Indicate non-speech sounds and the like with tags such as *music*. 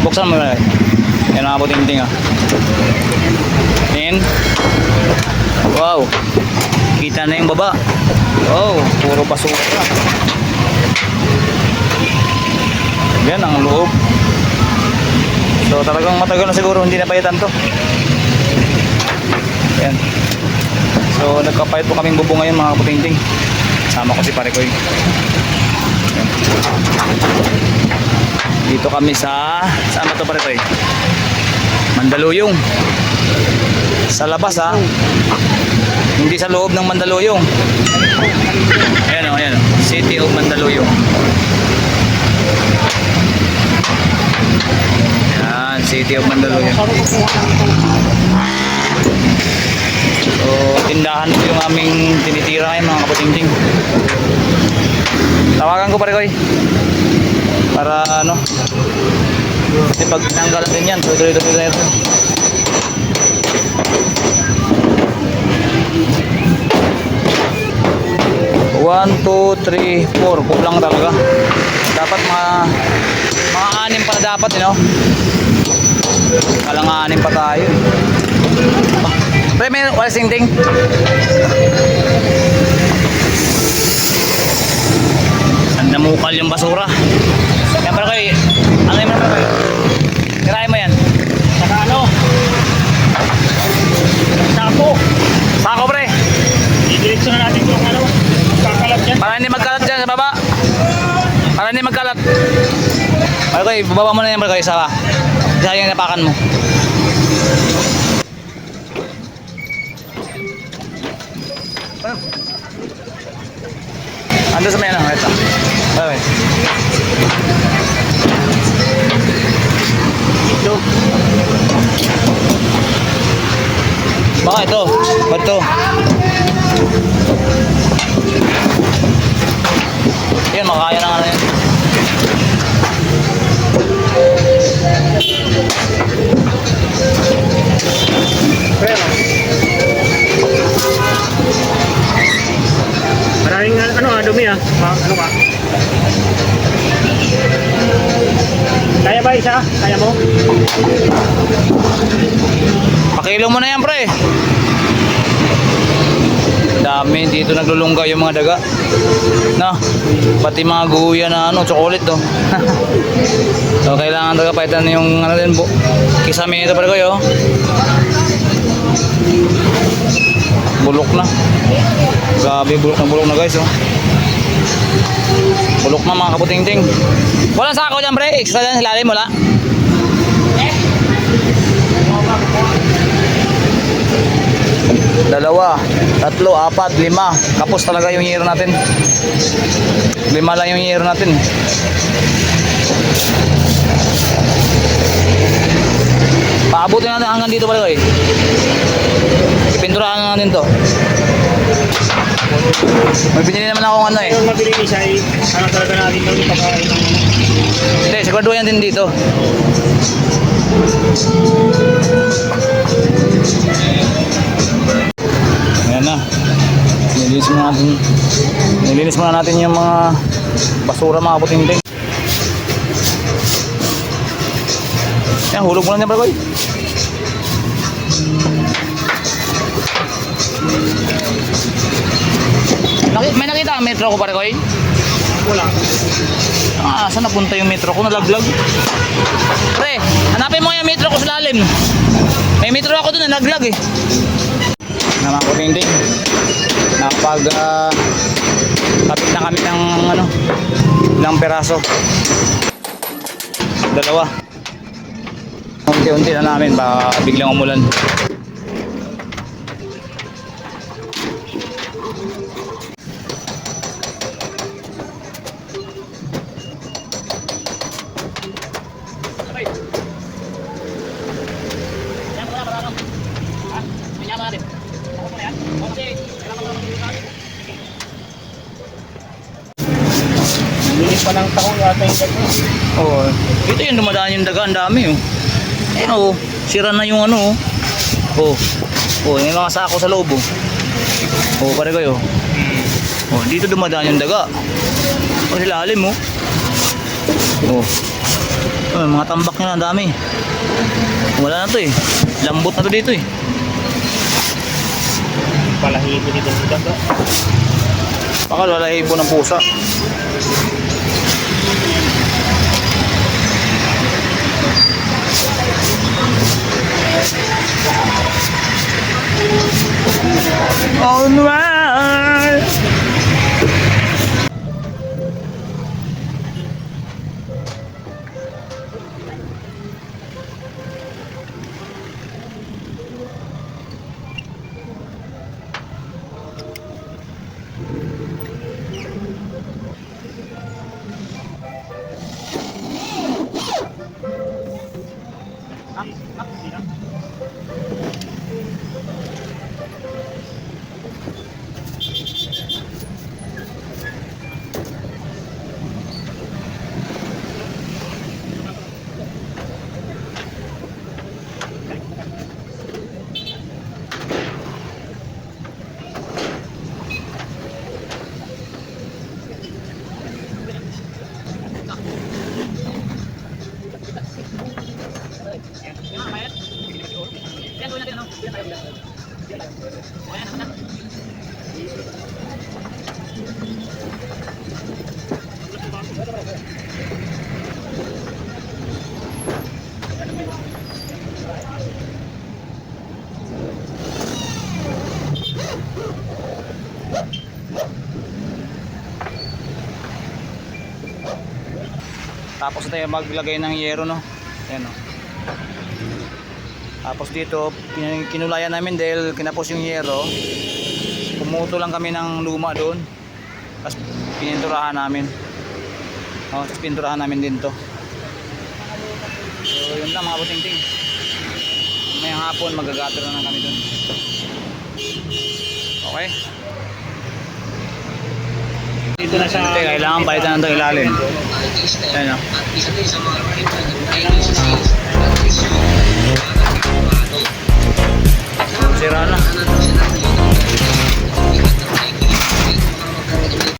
Buksan mo na. Yan mga puting-ting ah. Tingin. Wow. Kita na yung baba. Wow, puro basura. Yan ang loob. So talagang matagal na siguro hindi napayatan to. Yan. So nagkapayat po kaming bubong ngayon mga puting-ting. Sama ko si Parekoy. Yan. Dito kami sa saan ba to Parekoy? Mandaluyong. Sa labas ha. Hindi sa loob ng Mandaluyong. Ayan o, ayan o. City of Mandaluyong. Ayan, City of Mandaluyong. So, tindahan po yung aming tinitira ngayon mga kaputingting. Tawagan ko pare ko eh. Para ano. Kasi pag tinanggal natin yan, tuloy-tuloy na ito. One, two, three, four. Kulang talaga. Dapat mga mga anim pala dapat, you know? Kala nga anim pa tayo. Ah, Pre, may wala sing-ting. Ang namukal yung basura. Okay, bababa mo na yan pre sa Isa yung napakan mo. Ando sa may ano, ito. Okay. Ito. Baka ito. Ba't ito? Yan, makakaya na nga na yan. Pero. Maraming ano ah, dumi ah. Ma ano ka? Kaya ba isa? Kaya mo? Pakilo mo na yan, pre. Dami dito naglulungga yung mga daga. Na, pati mga guya na ano, chocolate to. *laughs* so kailangan talaga paitan yung ano din bu. Kisame ito pare ko yo. Bulok na. Grabe, bulok na bulok na guys oh. Bulok na mga kaputing-ting. Walang sako dyan pre, extra dyan sa ilalim wala. Dalawa, tatlo, apat, lima. Kapos talaga yung year natin. Lima lang yung year natin. Paabutin natin hanggang dito pala eh. Ipinturahan na natin to. May binili naman akong ano eh. Yung mabili ni ay ano talaga natin ito pagkain. Hindi, sigurado yan din dito. Nilinis muna natin. Nilinis muna natin yung mga basura mga puting din. Yan, hulog mo na niya, Bargoy. May nakita ang metro ko, Bargoy? Wala. Ah, saan napunta yung metro ko? Nalaglag. Pre, hanapin mo yung metro ko sa lalim. May metro ako dun, nalaglag eh. Naman ko din din. Napag ah, kapit na kami ng ano, ng peraso. Dalawa. Unti-unti na namin, baka biglang umulan. Linis pa ng taon yata yung gano'n. Oo. Ito yung dumadaan yung daga, ang dami oh. Ayun oh, sira na yung ano oh. Oh. Oh, may mga sako sa loob oh. Oh, pare kayo. Oh, dito dumadaan yung daga. Oh, sa ilalim oh. Oh. Oh, mga tambak nila, ang dami. Wala na to eh. Lambot na to dito eh. Palahibo dito sa daga. Baka wala hibo ng pusa. Alright. Thank you. Tapos tayo maglagay ng yero no. Ayan o. Tapos dito, kin- kinulayan namin dahil kinapos yung yero. Pumuto lang kami ng luma doon. Tapos pininturahan namin. Oh, tapos pininturahan namin din to. So yun lang mga buting-ting. May hapon magagatro na kami doon. Okay? Dito na sa... Hindi, kailangan palitan ng ilalim. Ayan o. Sira na.